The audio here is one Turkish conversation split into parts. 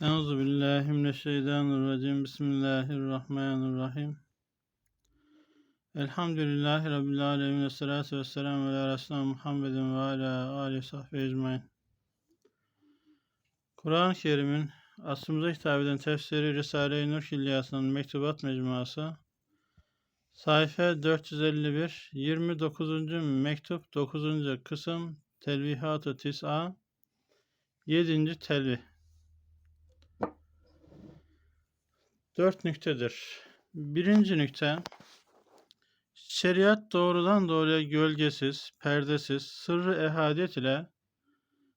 Euzu billahi mineşşeytanirracim. Bismillahirrahmanirrahim. Elhamdülillahi rabbil alamin ve salatu vesselamu ala resulina Muhammedin ve ala alihi sahbihi ecmaîn. Kur'an-ı Kerim'in aslımıza hitap eden tefsiri Risale-i Nur Hilyası'nın Mektubat Mecmuası sayfa 451 29. mektup 9. kısım Telvihat-ı Tis'a 7. telvih Dört nüktedir. Birinci nükte, şeriat doğrudan doğruya gölgesiz, perdesiz, sırrı ehadiyet ile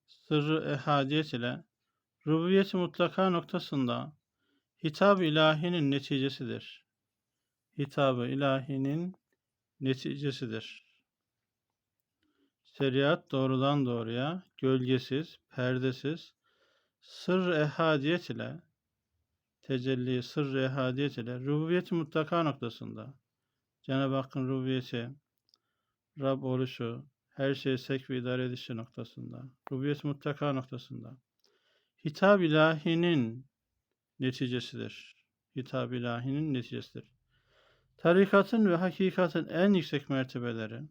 sırrı ehadiyet ile rububiyeti mutlaka noktasında hitab ilahinin neticesidir. Hitabı ilahinin neticesidir. Şeriat doğrudan doğruya gölgesiz, perdesiz, sır ehadiyet ile tecelli, sır ehadiyet ile rububiyeti mutlaka noktasında Cenab-ı Hakk'ın rububiyeti, Rab oluşu, her şeyi sek ve idare edişi noktasında, rububiyet mutlaka noktasında hitap ilahinin neticesidir. Hitap ilahinin neticesidir. Tarikatın ve hakikatın en yüksek mertebeleri,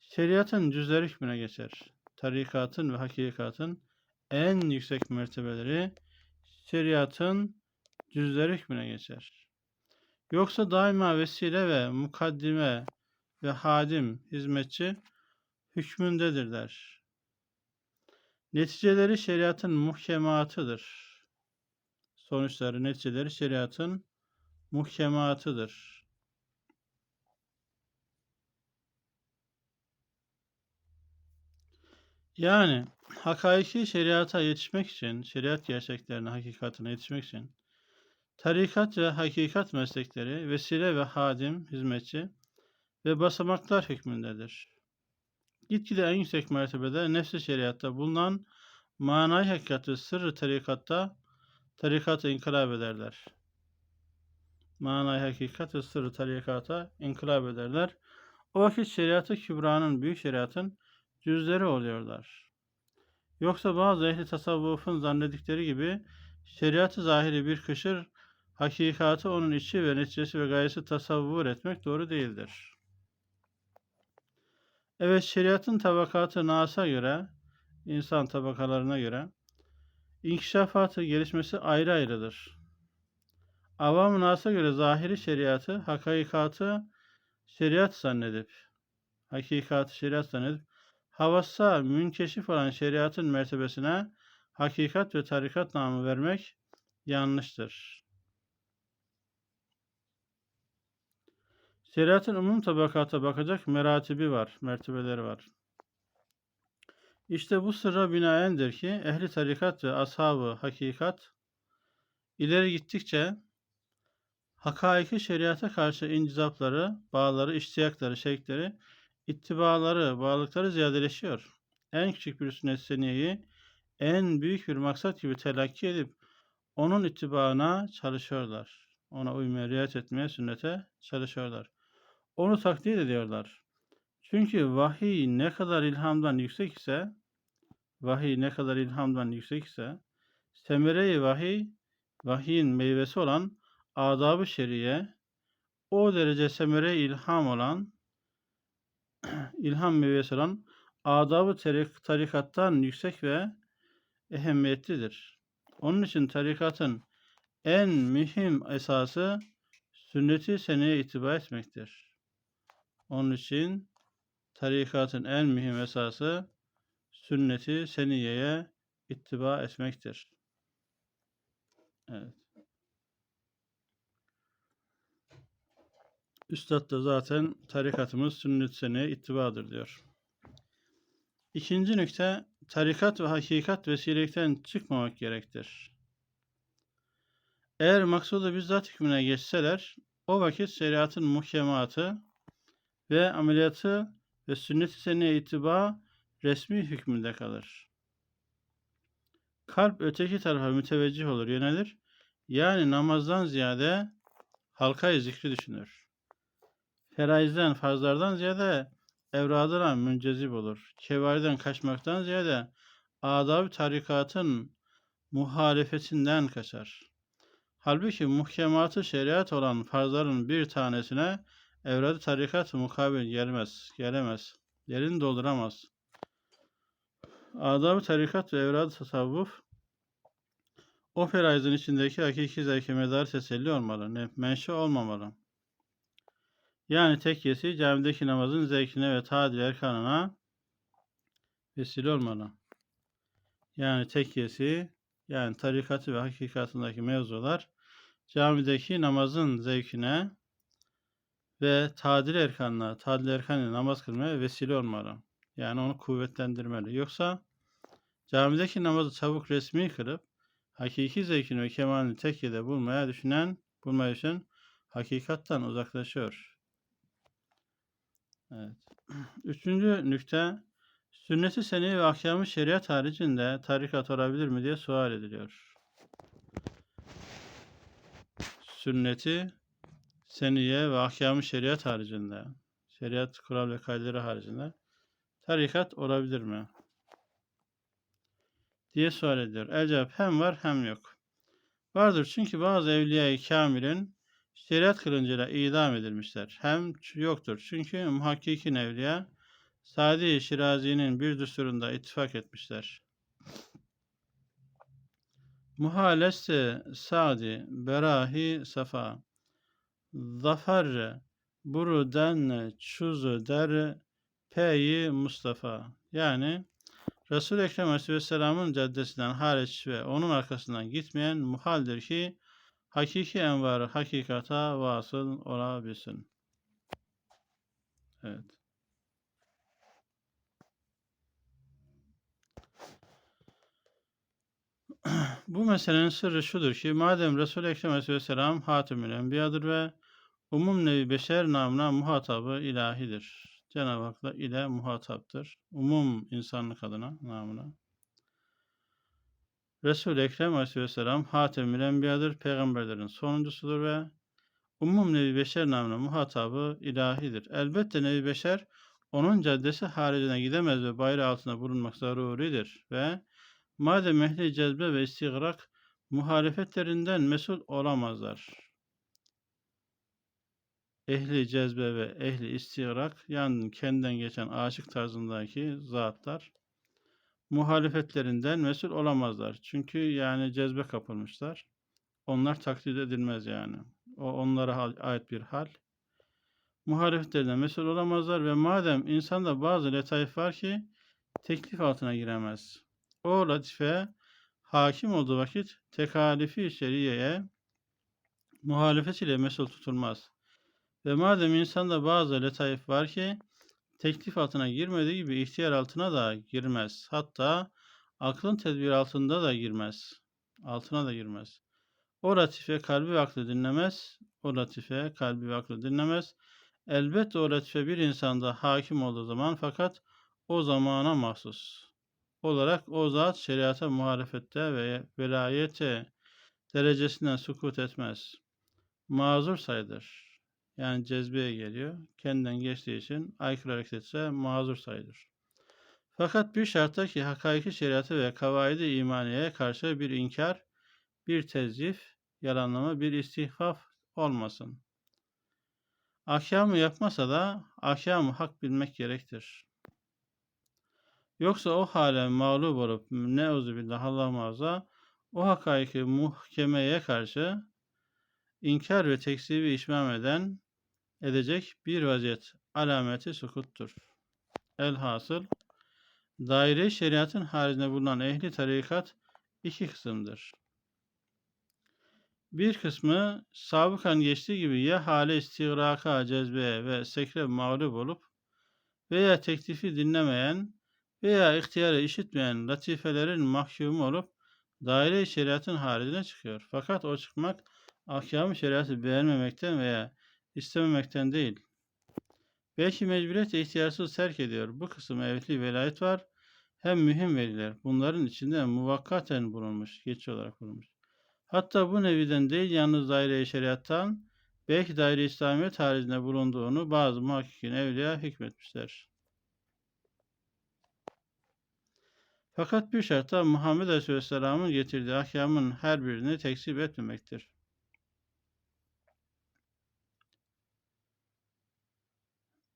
şeriatın cüzleri hükmüne geçer. Tarikatın ve hakikatın en yüksek mertebeleri, şeriatın cüzleri hükmüne geçer. Yoksa daima vesile ve mukaddime ve hadim, hizmetçi hükmündedirler. Neticeleri şeriatın muhkematıdır. Sonuçları, neticeleri şeriatın muhkematıdır. Yani hakaiki şeriata yetişmek için, şeriat gerçeklerine, hakikatine yetişmek için Tarikat ve hakikat meslekleri vesile ve hadim, hizmetçi ve basamaklar hükmündedir. Gitgide en yüksek mertebede nefsi şeriatta bulunan manayı hakikati sırrı tarikatta tarikatı inkılap ederler. Manayı hakikat ve sırrı tarikata inkılap ederler. O vakit şeriatı kübranın, büyük şeriatın cüzleri oluyorlar. Yoksa bazı ehli tasavvufun zannedikleri gibi şeriatı zahiri bir kışır hakikati onun içi ve neticesi ve gayesi tasavvur etmek doğru değildir. Evet şeriatın tabakatı Nas'a göre, insan tabakalarına göre inkişafatı, gelişmesi ayrı ayrıdır. Avam Nas'a göre zahiri şeriatı, hakikatı şeriat zannedip, hakikatı şeriat zannedip, havassa münkeşif olan şeriatın mertebesine hakikat ve tarikat namı vermek yanlıştır. Şeriatın umum tabakata bakacak meratibi var, mertebeleri var. İşte bu sırra binaendir ki ehli tarikat ve ashabı hakikat ileri gittikçe hakaiki şeriata karşı incizapları, bağları, iştiyakları, şevkleri, ittibaları, bağlılıkları ziyadeleşiyor. En küçük bir sünnet seniyeyi en büyük bir maksat gibi telakki edip onun ittibaına çalışıyorlar. Ona uymaya, riayet etmeye, sünnete çalışıyorlar. Onu takdir ediyorlar. Çünkü vahiy ne kadar ilhamdan yüksek ise vahiy ne kadar ilhamdan yüksek ise semere-i vahiy vahiyin meyvesi olan adab-ı şeriye o derece semere ilham olan ilham meyvesi olan adab-ı tarikattan yüksek ve ehemmiyetlidir. Onun için tarikatın en mühim esası sünneti seneye itibar etmektir. Onun için tarikatın en mühim esası sünneti seniyeye ittiba etmektir. Evet. Üstad da zaten tarikatımız sünnet seneye ittibadır diyor. İkinci nükte tarikat ve hakikat vesilelikten çıkmamak gerektir. Eğer maksudu bizzat hükmüne geçseler o vakit şeriatın muhkematı ve ameliyatı ve sünnet-i seneye itiba resmi hükmünde kalır. Kalp öteki tarafa müteveccih olur, yönelir. Yani namazdan ziyade halkayı zikri düşünür. Feraizden, farzlardan ziyade evradına müncezip olur. Kevariden kaçmaktan ziyade adab tarikatın muhalefetinden kaçar. Halbuki muhkematı şeriat olan farzların bir tanesine evrad tarikat mukabil gelmez, gelemez, yerini dolduramaz. Adab-ı tarikat ve evrad tasavvuf o feraizin içindeki hakiki zevke medar teselli olmalı, menşe olmamalı. Yani tekkesi camideki namazın zevkine ve tadil erkanına vesile olmalı. Yani tekkesi, yani tarikatı ve hakikatındaki mevzular camideki namazın zevkine ve tadil erkanına, tadil erkanına namaz kılmaya vesile olmalı. Yani onu kuvvetlendirmeli. Yoksa camideki namazı çabuk resmi kılıp hakiki zevkini ve kemalini tekkede bulmaya düşünen, bulmaya düşünen hakikattan uzaklaşıyor. Evet. Üçüncü nükte, sünnet-i seni ve ahkamı şeriat haricinde tarikat olabilir mi diye sual ediliyor. Sünneti seniye ve ahkamı şeriat haricinde, şeriat kural ve kaideleri haricinde tarikat olabilir mi? diye sual ediyor. El cevap hem var hem yok. Vardır çünkü bazı evliya-i kamilin şeriat kılıncıyla idam edilmişler. Hem yoktur çünkü muhakkikin evliya Sadi Şirazi'nin bir düsturunda ittifak etmişler. Muhaleste Sadi Berahi Safa Zafer Buruden Çuzu Der Peyi Mustafa yani Resul-i Ekrem Aleyhisselam'ın caddesinden hariç ve onun arkasından gitmeyen muhaldir ki hakiki envarı hakikata vasıl olabilsin. Evet. Bu meselenin sırrı şudur ki madem Resul-i Ekrem Aleyhisselam Hatimül Enbiya'dır ve umum nevi beşer namına muhatabı ilahidir. Cenab-ı Hak'la ile muhataptır. Umum insanlık adına namına. Resul-i Ekrem Aleyhisselam Hatemül Enbiya'dır, peygamberlerin sonuncusudur ve umum nevi beşer namına muhatabı ilahidir. Elbette nevi beşer onun caddesi haricine gidemez ve bayrağı altında bulunmak zaruridir ve madem ehli cezbe ve istigrak muhalefetlerinden mesul olamazlar. Ehli cezbe ve ehli istigrak yani kendinden geçen aşık tarzındaki zatlar muhalefetlerinden mesul olamazlar. Çünkü yani cezbe kapılmışlar. Onlar taklit edilmez yani. O onlara ait bir hal. Muhalefetlerinden mesul olamazlar ve madem insanda bazı letaif var ki teklif altına giremez. O latife hakim olduğu vakit tekalifi şeriyeye muhalefet ile mesul tutulmaz. Ve madem insanda bazı letaif var ki teklif altına girmediği gibi ihtiyar altına da girmez. Hatta aklın tedbir altında da girmez. Altına da girmez. O latife kalbi ve aklı dinlemez. O latife kalbi ve aklı dinlemez. Elbette o latife bir insanda hakim olduğu zaman fakat o zamana mahsus olarak o zat şeriata muhalefette ve velayete derecesinden sukut etmez. Mazur sayılır yani cezbeye geliyor. Kendinden geçtiği için aykırı hareket etse mazur sayılır. Fakat bir şartta ki hakiki şeriatı ve kavaidi imaniyeye karşı bir inkar, bir tezif, yalanlama, bir istihfaf olmasın. Ahkamı yapmasa da ahkamı hak bilmek gerektir. Yoksa o hale mağlup olup ne billah Allah muhafaza o hakaiki muhkemeye karşı inkar ve tekzibi işmam eden edecek bir vaziyet alameti sukuttur. Elhasıl daire şeriatın haricinde bulunan ehli tarikat iki kısımdır. Bir kısmı sabıkan geçtiği gibi ya hale istigraka, cezbeye ve sekre mağlup olup veya teklifi dinlemeyen veya ihtiyarı işitmeyen latifelerin mahkumu olup daire şeriatın haricine çıkıyor. Fakat o çıkmak ahkam-ı şeriatı beğenmemekten veya istememekten değil. Belki mecburiyet ihtiyarsız terk ediyor. Bu kısım evli velayet var. Hem mühim veriler. Bunların içinde muvakkaten bulunmuş. Geç olarak bulunmuş. Hatta bu neviden değil yalnız daire-i şeriattan belki daire-i İslamiyet haricinde bulunduğunu bazı muhakkikin evliya hükmetmişler. Fakat bir şartta Muhammed Aleyhisselam'ın getirdiği ahkamın her birini tekzip etmemektir.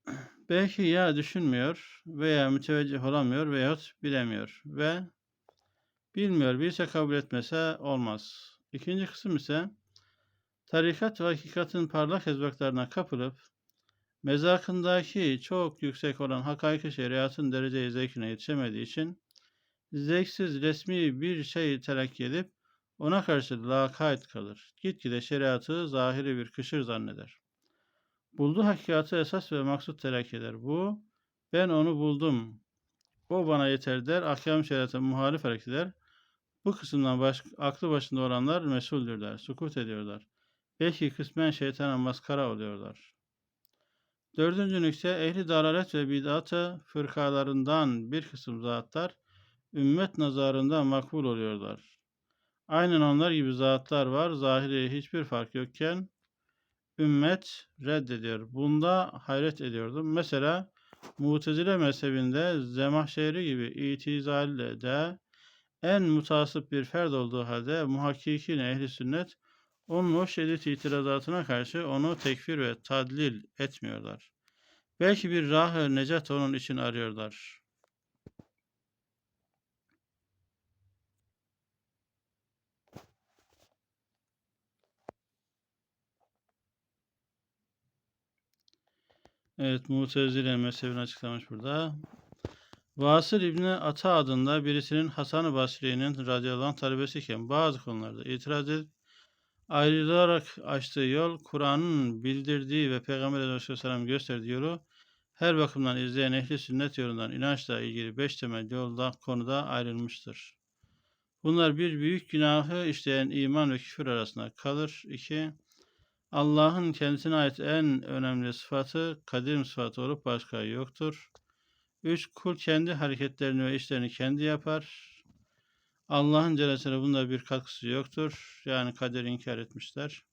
Belki ya düşünmüyor veya müteveccih olamıyor veyahut bilemiyor ve bilmiyor, bilse kabul etmese olmaz. İkinci kısım ise tarikat ve hakikatin parlak ezbaklarına kapılıp mezakındaki çok yüksek olan hakaiki şeriatın derece zevkine yetişemediği için zevksiz resmi bir şey telakki edip ona karşı lakayt kalır. Gitgide şeriatı zahiri bir kışır zanneder. Bulduğu hakikatı esas ve maksut telakki eder. Bu, ben onu buldum, o bana yeter der, ahkam şeriata muhalif hareket eder. Bu kısımdan baş, aklı başında olanlar mesuldür der, sukut ediyorlar. Belki kısmen şeytana maskara oluyorlar. Dördüncü nükte, ehli dalalet ve bid'atı fırkalarından bir kısım zatlar, ümmet nazarında makbul oluyorlar. Aynen onlar gibi zatlar var, zahiri hiçbir fark yokken, ümmet reddediyor. Bunda hayret ediyordum. Mesela Mutezile mezhebinde Zemahşeri gibi itizalde de en mutasip bir ferd olduğu halde muhakkikin ehli sünnet onun o şiddet itirazatına karşı onu tekfir ve tadlil etmiyorlar. Belki bir rah necat onun için arıyorlar. Evet, Mutezile mezhebini açıklamış burada. Vasıl İbni Ata adında birisinin Hasan-ı Basri'nin radıyallahu anh talebesiyken bazı konularda itiraz edip ayrılarak açtığı yol, Kur'an'ın bildirdiği ve Peygamber Aleyhisselam gösterdiği yolu her bakımdan izleyen ehli sünnet yolundan inançla ilgili beş temel yolda konuda ayrılmıştır. Bunlar bir büyük günahı işleyen iman ve küfür arasında kalır. 2. Allah'ın kendisine ait en önemli sıfatı kadim sıfatı olup başka yoktur. 3. Kul kendi hareketlerini ve işlerini kendi yapar. Allah'ın Celle bunda bir katkısı yoktur. Yani kaderi inkar etmişler.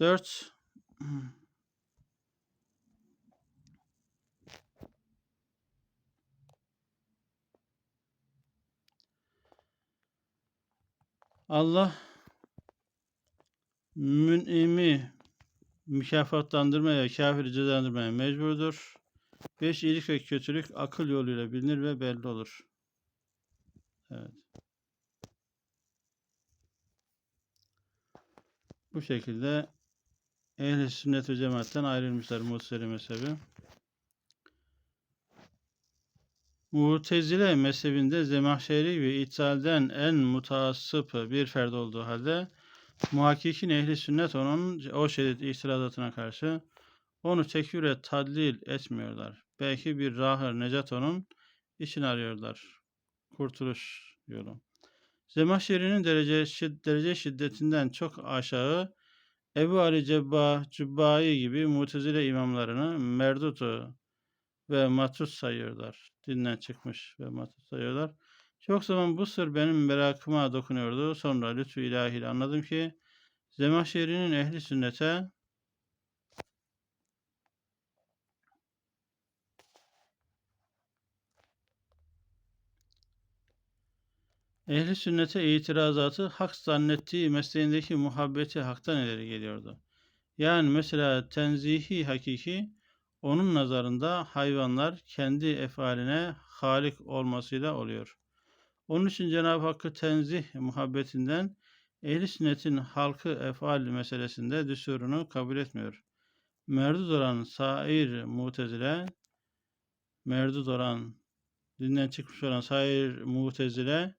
4. Allah mün'imi mükafatlandırmaya kafiri cezalandırmaya mecburdur. 5. iyilik ve kötülük akıl yoluyla bilinir ve belli olur. Evet. Bu şekilde ehl sünnet ve cemaatten ayrılmışlar Mutseli mezhebi. Mutezile mezhebinde Zemahşeri ve İthal'den en mutasıp bir ferd olduğu halde muhakkikin ehli sünnet onun o şiddet itirazatına karşı onu tekfire tadlil etmiyorlar. Belki bir rahır necat onun için arıyorlar. Kurtuluş yolu. Zemahşeri'nin derece, şid, derece şiddetinden çok aşağı Ebu Ali Cebba, Cübbai gibi mutezile imamlarını merdutu ve matut sayıyorlar. Dinden çıkmış ve matut sayıyorlar. Çok zaman bu sır benim merakıma dokunuyordu. Sonra lütfu ilahiyle anladım ki Zemahşeri'nin ehli sünnete Ehli sünnete itirazatı hak zannettiği mesleğindeki muhabbeti haktan ileri geliyordu. Yani mesela tenzihi hakiki onun nazarında hayvanlar kendi efaline halik olmasıyla oluyor. Onun için Cenab-ı Hakk'ı tenzih muhabbetinden ehli sünnetin halkı efal meselesinde düsturunu kabul etmiyor. Merdud olan sair mutezile, merdud olan, dinden çıkmış olan sair mutezile,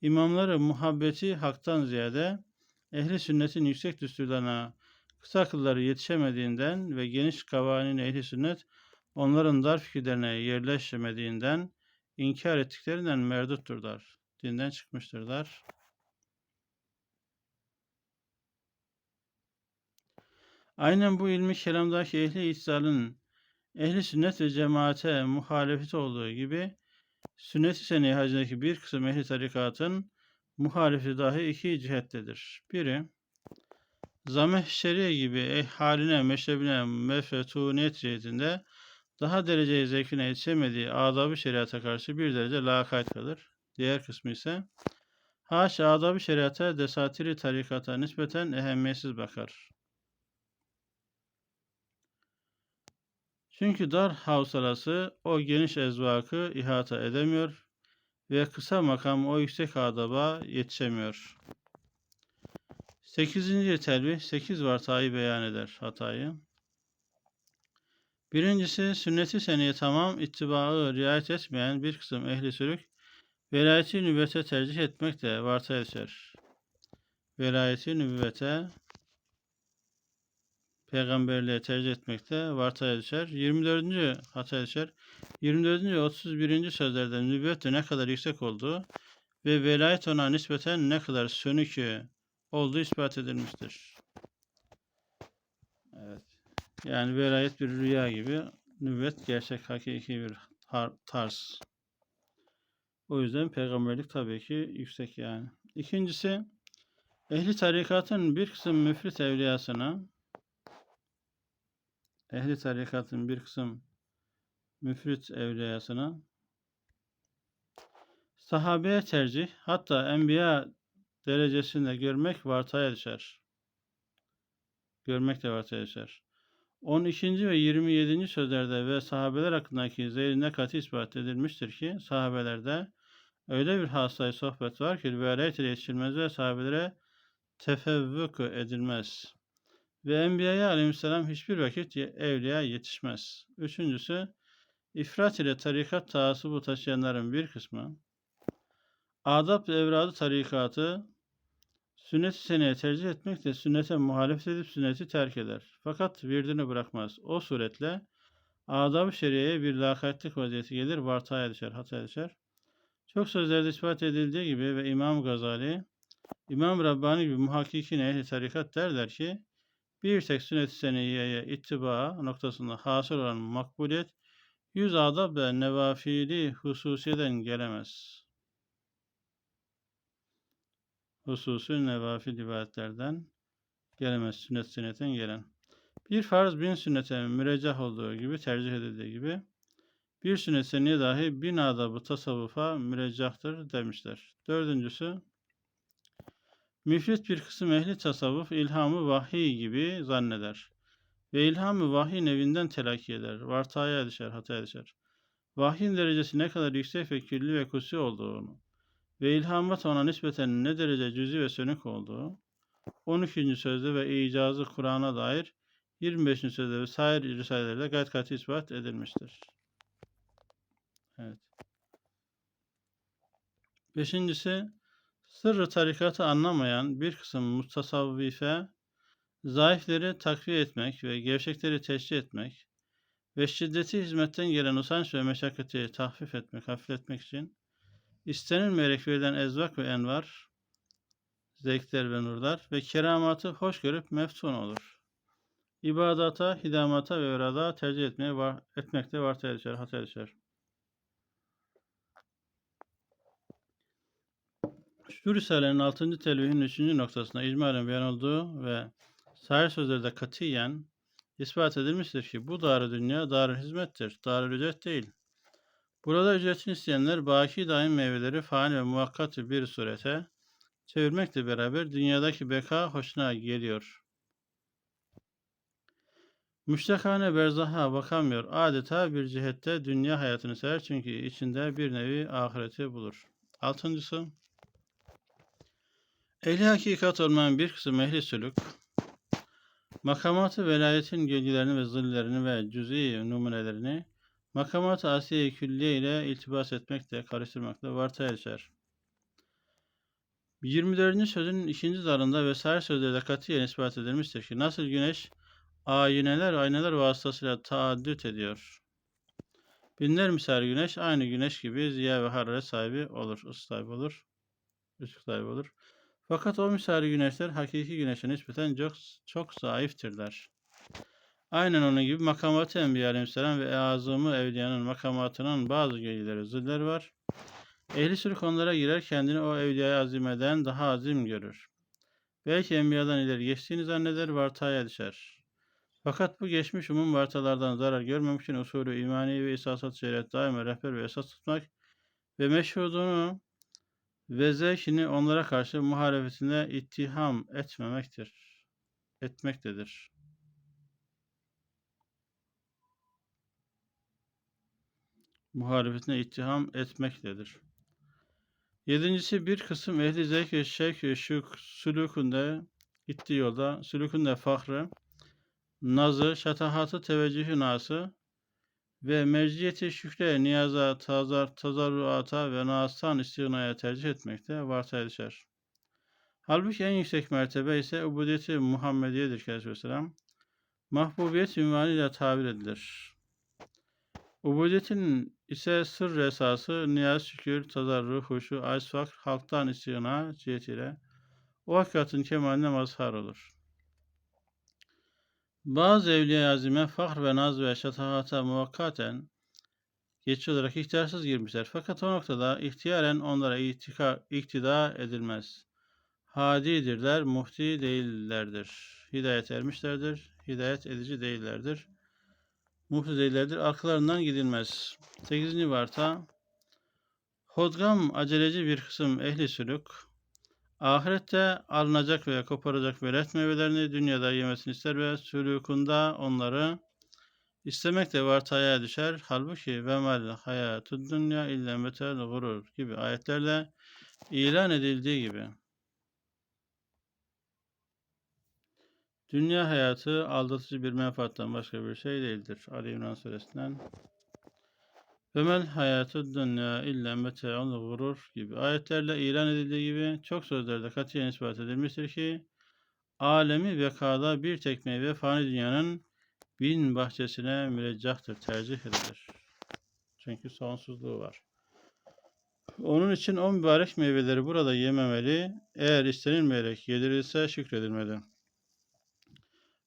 imamları muhabbeti haktan ziyade ehli sünnetin yüksek düsturlarına kısa akılları yetişemediğinden ve geniş kavanin ehli sünnet onların dar fikirlerine yerleşmediğinden inkar ettiklerinden merdutturlar. Dinden çıkmıştırlar. Aynen bu ilmi kelamdaki ehli itzalın ehli sünnet ve cemaate muhalefeti olduğu gibi sünnet-i seni hacındaki bir kısım ehli tarikatın muhalefeti dahi iki cihettedir. Biri zameh şeriye gibi haline, meşrebine, mefretuniyet cihetinde daha dereceyi zevkine yetişemediği adabı şeriata karşı bir derece lakayt kalır. Diğer kısmı ise haşa adabı şeriata desatiri tarikata nispeten ehemmiyetsiz bakar. Çünkü dar havsalası o geniş ezvakı ihata edemiyor ve kısa makam o yüksek adaba yetişemiyor. Sekizinci telvih, sekiz vartayı beyan eder hatayı. Birincisi, sünneti seneye tamam ittibaı riayet etmeyen bir kısım ehli sülük, velayeti nübüvvete tercih etmek de vartaya düşer. Velayeti nübüvvete peygamberliğe tercih etmekte vartaya düşer. 24. hataya düşer. 24. ve 31. sözlerde nübüvvet ne kadar yüksek olduğu ve velayet ona nispeten ne kadar sönük olduğu ispat edilmiştir. Yani velayet bir rüya gibi, nübüvvet gerçek hakiki bir tarz. O yüzden peygamberlik tabii ki yüksek yani. İkincisi, ehli tarikatın bir kısım müfrit evliyasına ehli tarikatın bir kısım müfrit evliyasına sahabeye tercih hatta enbiya derecesinde görmek vartaya düşer. Görmek de vartaya düşer. 12. ve 27. sözlerde ve sahabeler hakkındaki zeyline katı ispat edilmiştir ki sahabelerde öyle bir hastayı sohbet var ki velayet ile yetişilmez ve sahabelere tefevvük edilmez. Ve Enbiya'ya aleyhisselam hiçbir vakit evliya yetişmez. Üçüncüsü, ifrat ile tarikat taassubu taşıyanların bir kısmı, adab ve evradı tarikatı sünnet-i seneye tercih etmekle sünnete muhalefet edip sünneti terk eder. Fakat virdini bırakmaz. O suretle adab-ı şeriyeye bir lakaytlık vaziyeti gelir, vartaya düşer, hataya düşer. Çok sözlerde ispat edildiği gibi ve İmam Gazali, İmam Rabbani gibi muhakkikin ehli tarikat derler ki, bir tek sünnet-i seniyeye ittiba noktasında hasıl olan makbuliyet, yüz adab ve nevafili hususiyeden gelemez. Hususi nevafil ibadetlerden gelemez. Sünnet sünnetten gelen. Bir farz bin sünnete müreccah olduğu gibi tercih edildiği gibi bir sünnet seniye dahi bin adabı tasavvufa müreccahtır demişler. Dördüncüsü Müfrit bir kısım ehli tasavvuf ilhamı vahiy gibi zanneder. Ve ilhamı vahiy nevinden telakki eder. Vartaya düşer, hataya düşer. Vahyin derecesi ne kadar yüksek ve külli ve kusi olduğunu ve ilhamat ona nispeten ne derece cüzi ve sönük olduğu 12. sözde ve icazı Kur'an'a dair 25. sözde ve sair risalelerde gayet katı ispat edilmiştir. Evet. Beşincisi, Sırrı tarikatı anlamayan bir kısım mutasavvife, zayıfleri takviye etmek ve gevşekleri teşhir etmek ve şiddeti hizmetten gelen usanç ve meşakkati tahfif etmek, hafifletmek için istenilmeyerek verilen ezvak ve envar, zevkler ve nurlar ve keramatı hoş görüp meftun olur. İbadata, hidamata ve verada tercih etmeye var, etmekte vartaya düşer, hataya düşer. Şu Risale'nin 6. telvihinin 3. noktasında icmalen beyan olduğu ve sahir sözlerde katiyen ispat edilmiştir ki bu dar dünya dar hizmettir, dar ücret değil. Burada ücretini isteyenler baki daim meyveleri fani ve muvakkat bir surete çevirmekle beraber dünyadaki beka hoşuna geliyor. Müştekane berzaha bakamıyor. Adeta bir cihette dünya hayatını sever çünkü içinde bir nevi ahireti bulur. Altıncısı, Ehli hakikat olmayan bir kısım ehli sülük, makamatı velayetin gölgelerini ve zillerini ve cüz'i numunelerini makamat-ı asiye külliye ile iltibas etmekle, karıştırmakla vartaya düşer. 24. sözün ikinci zarında vesaire sözlerde katiyen ispat edilmiştir ki nasıl güneş ayineler ayneler vasıtasıyla taaddüt ediyor. Binler misal güneş aynı güneş gibi ziya ve hararet sahibi olur, ısı sahibi olur, ışık sahibi olur. Fakat o misali güneşler hakiki güneşe nispeten çok, çok zayıftırlar. Aynen onun gibi makamat-ı Enbiya aleyhisselam ve azamı evliyanın makamatının bazı gölgeleri, zilleri var. Ehli sürük onlara girer kendini o evliyayı azimeden daha azim görür. Belki enbiyadan ileri geçtiğini zanneder, vartaya düşer. Fakat bu geçmiş umum vartalardan zarar görmemek için usulü imani ve esasat şeriat daima rehber ve esas tutmak ve meşhudunu ve zevkini onlara karşı muhalefetine ittiham etmemektir. Etmektedir. Muhalefetine ittiham etmektedir. Yedincisi bir kısım ehli zevk ve şevk ve şuk sülükünde gittiği yolda sülükünde fahrı, nazı, şatahatı, teveccühü nası ve mecliyeti şükre, niyaza, tazar, tazarruata ve nastan istinaya tercih etmekte vartaya düşer. Halbuki en yüksek mertebe ise ubudiyeti Muhammediye'dir Aleyhisselam. Mahbubiyet ünvanıyla tabir edilir. Ubudiyetin ise sır esası niyaz, şükür, tazarru, huşu, aczfak, halktan istina cihetiyle o hakikatin kemaline mazhar olur. Bazı evliya azime fahr ve naz ve şatahata muvakkaten geçici olarak ihtiyarsız girmişler. Fakat o noktada ihtiyaren onlara ihtika, iktida edilmez. Hadidirler, muhti değillerdir. Hidayet ermişlerdir, hidayet edici değillerdir. Muhti değillerdir, arkalarından gidilmez. 8. varta Hodgam aceleci bir kısım ehli sülük, ahirette alınacak veya koparacak velet meyvelerini dünyada yemesini ister ve sülükunda onları istemek de vartaya düşer. Halbuki ve mel hayatü dünya illa metel gurur gibi ayetlerle ilan edildiği gibi. Dünya hayatı aldatıcı bir menfaattan başka bir şey değildir. Ali İmran suresinden. Ve mel hayatı dünya illa mete'un gurur gibi ayetlerle ilan edildiği gibi çok sözlerde katiyen ispat edilmiştir ki alemi bekada bir tek meyve fani dünyanın bin bahçesine müreccahtır, tercih edilir. Çünkü sonsuzluğu var. Onun için o mübarek meyveleri burada yememeli, eğer istenilmeyerek yedirilse şükredilmeli.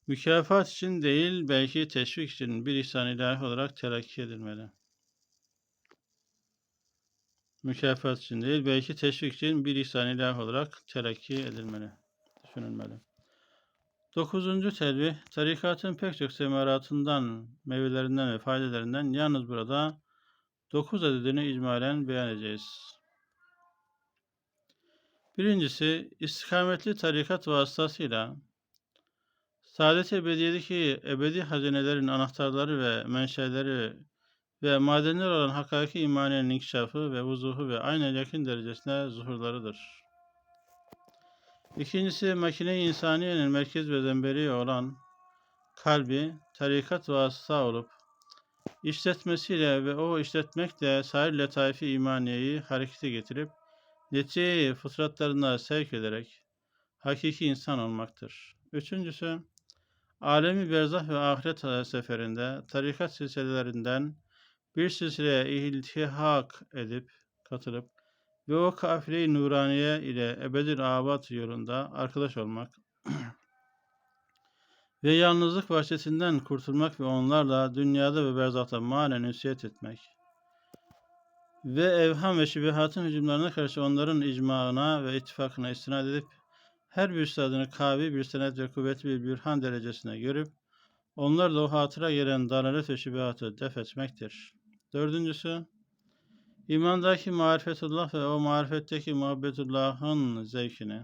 Mükafat için değil, belki teşvik için bir ihsan ilahi olarak telakki edilmeli. Mükafat için değil, belki teşvik için bir ihsan ilahi olarak telakki edilmeli, düşünülmeli. Dokuzuncu telvih, tarikatın pek çok semaratından, meyvelerinden ve faydelerinden yalnız burada dokuz adedini icmalen beyan edeceğiz. Birincisi, istikametli tarikat vasıtasıyla Saadet ebediyedeki ebedi hazinelerin anahtarları ve menşeleri ve madenler olan hakiki imaniyenin inkişafı ve vuzuhu ve aynı yakın derecesine zuhurlarıdır. İkincisi makine insaniyenin merkez ve zemberi olan kalbi tarikat vasıta olup işletmesiyle ve o işletmekle sair letaifi imaniyeyi harekete getirip neticeyi fıtratlarına sevk ederek hakiki insan olmaktır. Üçüncüsü Alemi berzah ve ahiret seferinde tarikat silsilelerinden bir silsileye iltihak edip, katılıp ve o kafile-i nuraniye ile ebedil abat yolunda arkadaş olmak ve yalnızlık vahşetinden kurtulmak ve onlarla dünyada ve berzahta manen ünsiyet etmek ve evham ve şibihatın hücumlarına karşı onların icmaına ve ittifakına istinad edip her bir üstadını kavi bir senet ve kuvvetli bir bürhan derecesine görüp onlarla o hatıra gelen dalalet ve şübihatı def etmektir. Dördüncüsü, imandaki marifetullah ve o marifetteki muhabbetullah'ın zevkini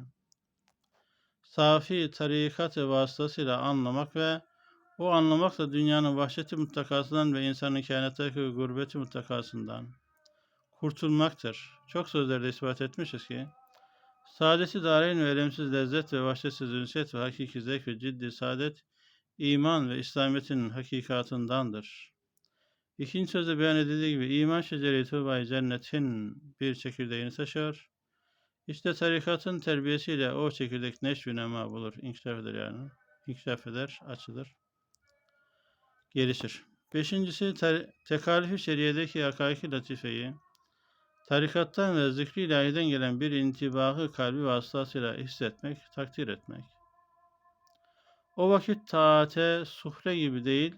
safi tarikat ve vasıtasıyla anlamak ve o anlamakla dünyanın vahşeti mutlakasından ve insanın kainattaki gurbeti mutlakasından kurtulmaktır. Çok sözlerde ispat etmişiz ki, Saadeti dareyn ve elemsiz lezzet ve vahşetsiz ünsiyet ve hakiki zevk ve ciddi saadet, iman ve İslamiyet'in hakikatındandır. İkinci sözde beyan edildiği gibi iman şeceri tuğbayı cennetin bir çekirdeğini taşır. İşte tarikatın terbiyesiyle o çekirdek neşvü nema bulur, inkişaf eder yani. İnkişaf eder, açılır, gelişir. Beşincisi tekalifi şeriyedeki hakaiki latifeyi, tarikattan ve zikri ilahiden gelen bir intibahı kalbi vasıtasıyla hissetmek, takdir etmek. O vakit taate, suhre gibi değil,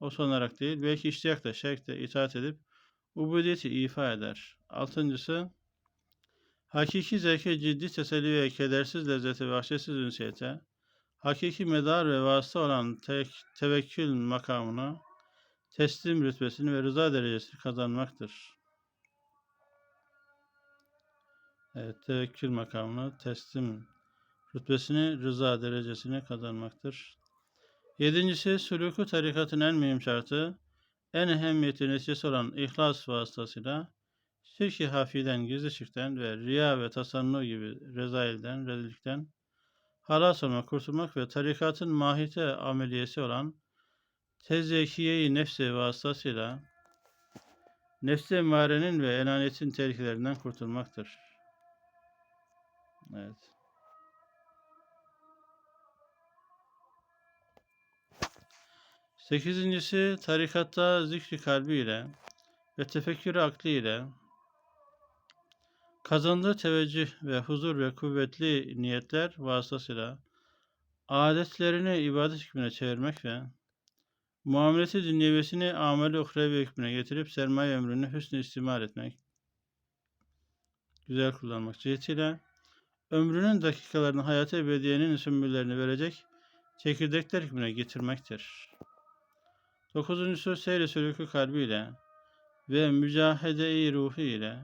o sonarak değil, belki iştiyakla, şevkle itaat edip ubudiyeti ifa eder. Altıncısı, hakiki zevke ciddi teselli ve kedersiz lezzete ve vahşetsiz ünsiyete, hakiki medar ve vasıta olan tek- tevekkül makamını, teslim rütbesini ve rıza derecesini kazanmaktır. Evet, tevekkül makamını, teslim rütbesini, rıza derecesini kazanmaktır. Yedincisi, sülûku tarikatın en mühim şartı, en ehemmiyetli neticesi olan ihlas vasıtasıyla şirk-i hafiden, gizli şirkten ve riya ve tasannu gibi rezailden, rezillikten halas olmak, kurtulmak ve tarikatın mahiyete ameliyesi olan tezkiye-i nefsi vasıtasıyla nefsi emarenin ve enaniyetin tehlikelerinden kurtulmaktır. Evet. Sekizincisi tarikatta zikri kalbi ile ve tefekkürü aklı ile kazandığı teveccüh ve huzur ve kuvvetli niyetler vasıtasıyla adetlerini ibadet hükmüne çevirmek ve muameleti dünyevesini ameli uhrevi hükmüne getirip sermaye ömrünü hüsnü istimal etmek, güzel kullanmak cihetiyle ömrünün dakikalarını hayat ebediyenin sümbüllerini verecek çekirdekler hükmüne getirmektir. Dokuzuncusu seyri sülükü kalbiyle ve mücahede-i ruhu ile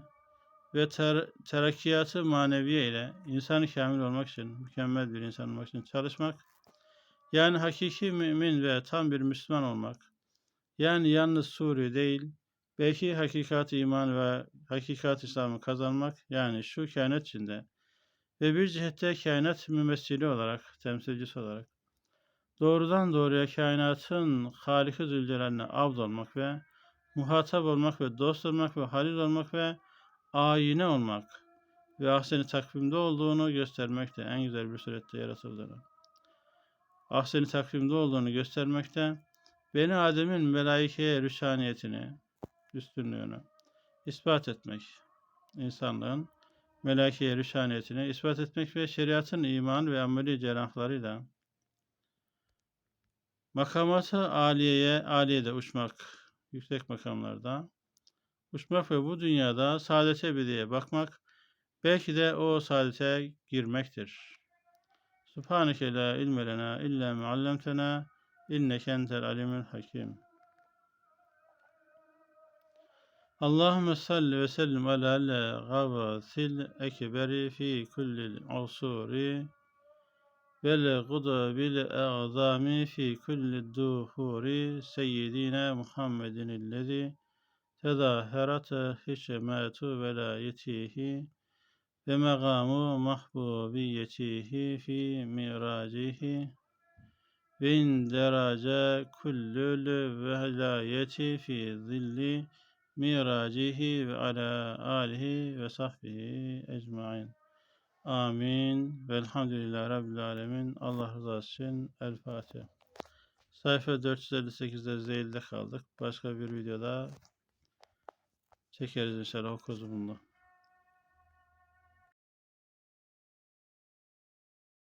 ve ter terakkiyatı maneviye ile insanı kamil olmak için, mükemmel bir insan olmak için çalışmak, yani hakiki mümin ve tam bir Müslüman olmak, yani yalnız Suri değil, belki hakikat iman ve hakikat İslam'ı kazanmak, yani şu kainat içinde ve bir cihette kainat mümessili olarak, temsilcisi olarak, doğrudan doğruya kainatın Halik-i Zülcelal'ine avd olmak ve muhatap olmak ve dost olmak ve halil olmak ve ayine olmak ve ahseni takvimde olduğunu göstermekte en güzel bir surette yaratıldığını. Ahseni takvimde olduğunu göstermekte Beni Adem'in melaikeye rüşaniyetini, üstünlüğünü ispat etmek, insanlığın melaikeye rüşaniyetini ispat etmek ve şeriatın iman ve ameli cerrahlarıyla makamatı aliyeye, aliyede uçmak, yüksek makamlarda uçmak ve bu dünyada saadete ebediye bakmak, belki de o saadete girmektir. Subhaneke la ilme lena illa muallemtena inneke entel alimul hakim. Allahümme salli ve sellim ala gavasil ekberi fi kullil usuri vel gudabil a'zami fi kulli duhuri seyyidina Muhammedin illezi tezaherat hikmetu velayetihi ve megamu mahbubiyetihi fi miracihi ve inderaca kullül velayeti fi zilli miracihi ve ala alihi ve sahbihi ecmain. Amin. Velhamdülillahi Rabbil Alemin. Allah rızası için El Fatiha. Sayfa 458'de zeyilde kaldık. Başka bir videoda çekeriz inşallah okuruz bunu.